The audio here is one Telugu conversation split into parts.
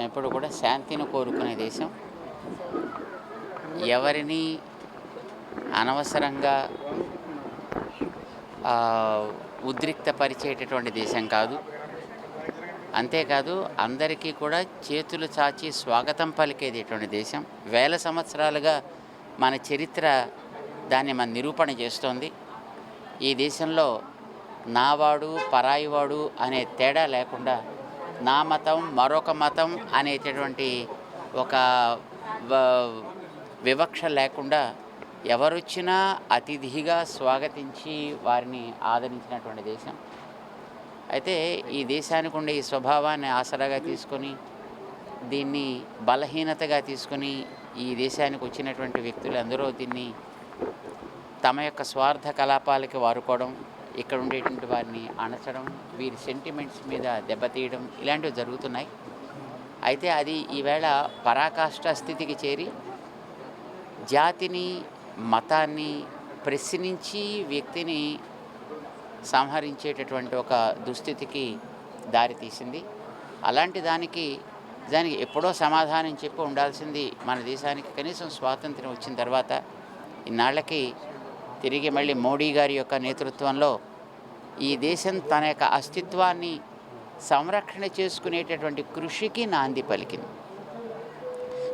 దేశం ఎప్పుడు కూడా శాంతిని కోరుకునే దేశం. ఎవరిని అనవసరంగా ఉద్రిక్తపరిచేటటువంటి దేశం కాదు. అంతేకాదు అందరికీ కూడా చేతులు చాచి స్వాగతం పలికేటటువంటి దేశం. వేల సంవత్సరాలుగా మన చరిత్ర దాన్ని మన నిరూపణ చేస్తోంది. ఈ దేశంలో నావాడు పరాయివాడు అనే తేడా లేకుండా నా మతం మరొక మతం అనేటటువంటి ఒక వ- వివక్ష లేకుండా ఎవరొచ్చినా అతిథిగా స్వాగతించి వారిని ఆదరించినటువంటి దేశం. అయితే ఈ దేశానికి ఉండే ఈ స్వభావాన్ని ఆసరాగా తీసుకొని దీన్ని బలహీనతగా తీసుకొని ఈ దేశానికి వచ్చినటువంటి వ్యక్తులు అందరూ దీన్ని తమ యొక్క స్వార్థ కలాపాలకి వారుకోవడం ఇక్కడ ఉండేటువంటి వారిని అణచడం వీరి సెంటిమెంట్స్ మీద దెబ్బతీయడం ఇలాంటివి జరుగుతున్నాయి. అయితే అది ఈవేళ పరాకాష్ట స్థితికి చేరి జాతిని మతాన్ని ప్రశ్నించి వ్యక్తిని సంహరించేటటువంటి ఒక దుస్థితికి దారితీసింది అలాంటి దానికి దానికి ఎప్పుడో సమాధానం చెప్పి ఉండాల్సింది మన దేశానికి కనీసం స్వాతంత్ర్యం వచ్చిన తర్వాత ఇన్నాళ్ళకి తిరిగి మళ్ళీ మోడీ గారి యొక్క నేతృత్వంలో ఈ దేశం తన యొక్క అస్తిత్వాన్ని సంరక్షణ చేసుకునేటటువంటి కృషికి నాంది పలికింది.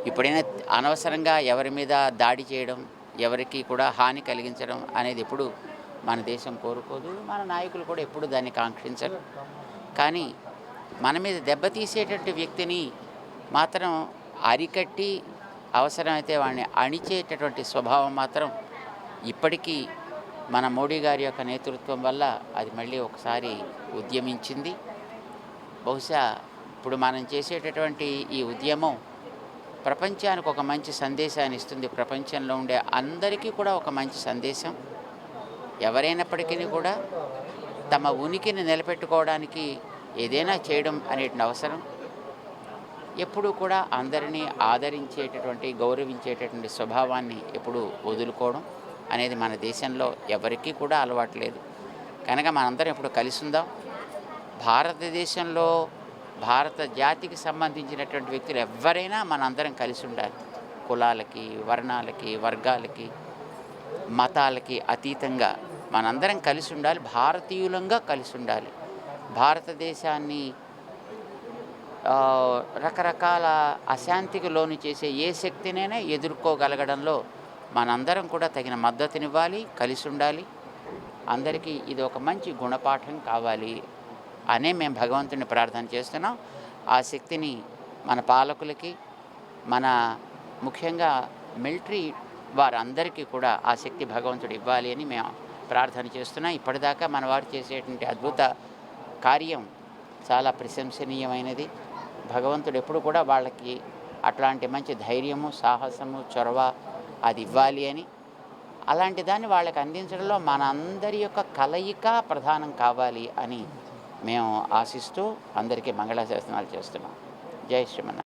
ఇప్పుడైనా అనవసరంగా ఎవరి మీద దాడి చేయడం ఎవరికి కూడా హాని కలిగించడం అనేది ఎప్పుడు మన దేశం కోరుకోదు మన నాయకులు కూడా ఎప్పుడు దాన్ని కాంక్షించరు. కానీ మన మీద దెబ్బతీసేటటువంటి వ్యక్తిని మాత్రం అరికట్టి అవసరమైతే వాడిని అణిచేటటువంటి స్వభావం మాత్రం ఇప్పటికీ మన మోడీ గారి యొక్క నేతృత్వం వల్ల అది మళ్ళీ ఒకసారి ఉద్యమించింది. బహుశా ఇప్పుడు మనం చేసేటటువంటి ఈ ఉద్యమం ప్రపంచానికి ఒక మంచి సందేశాన్ని ఇస్తుంది. ప్రపంచంలో ఉండే అందరికీ కూడా ఒక మంచి సందేశం. ఎవరైనప్పటికీ కూడా తమ ఉనికిని నిలబెట్టుకోవడానికి ఏదైనా చేయడం అనేటువంటి అవసరం. ఎప్పుడూ కూడా అందరినీ ఆదరించేటటువంటి గౌరవించేటటువంటి స్వభావాన్ని ఎప్పుడు వదులుకోవడం. అనేది మన దేశంలో ఎవరికీ కూడా అలవాటు లేదు. కనుక మనందరం ఇప్పుడు కలిసి ఉందాం భారతదేశంలో భారత జాతికి సంబంధించినటువంటి వ్యక్తులు ఎవరైనా మనందరం కలిసి ఉండాలి కులాలకి వర్ణాలకి వర్గాలకి మతాలకి అతీతంగా మనందరం కలిసి ఉండాలి భారతీయులంగా కలిసి ఉండాలి భారతదేశాన్ని రకరకాల అశాంతికి లోను చేసే ఏ శక్తినైనా ఎదుర్కోగలగడంలో మనందరం కూడా తగిన మద్దతునివ్వాలి కలిసి ఉండాలి అందరికీ ఇది ఒక మంచి గుణపాఠం కావాలి అనే మేము భగవంతుని ప్రార్థన చేస్తున్నాం. ఆ శక్తిని మన పాలకులకి మన ముఖ్యంగా మిలిటరీ వారందరికీ కూడా ఆ శక్తి భగవంతుడు ఇవ్వాలి అని మేము ప్రార్థన చేస్తున్నాం. ఇప్పటిదాకా మన వారు చేసేటువంటి అద్భుత కార్యం చాలా ప్రశంసనీయమైనది. భగవంతుడు ఎప్పుడు కూడా వాళ్ళకి అట్లాంటి మంచి ధైర్యము సాహసము చొరవ అది ఇవ్వాలి అని. అలాంటి దాన్ని వాళ్ళకి అందించడంలో మనందరి యొక్క కలయిక ప్రధానం కావాలి అని మేము ఆశిస్తూ అందరికీ మంగళాశాసనాలు చేస్తున్నాం. జై శ్రీమన్నారాయణ.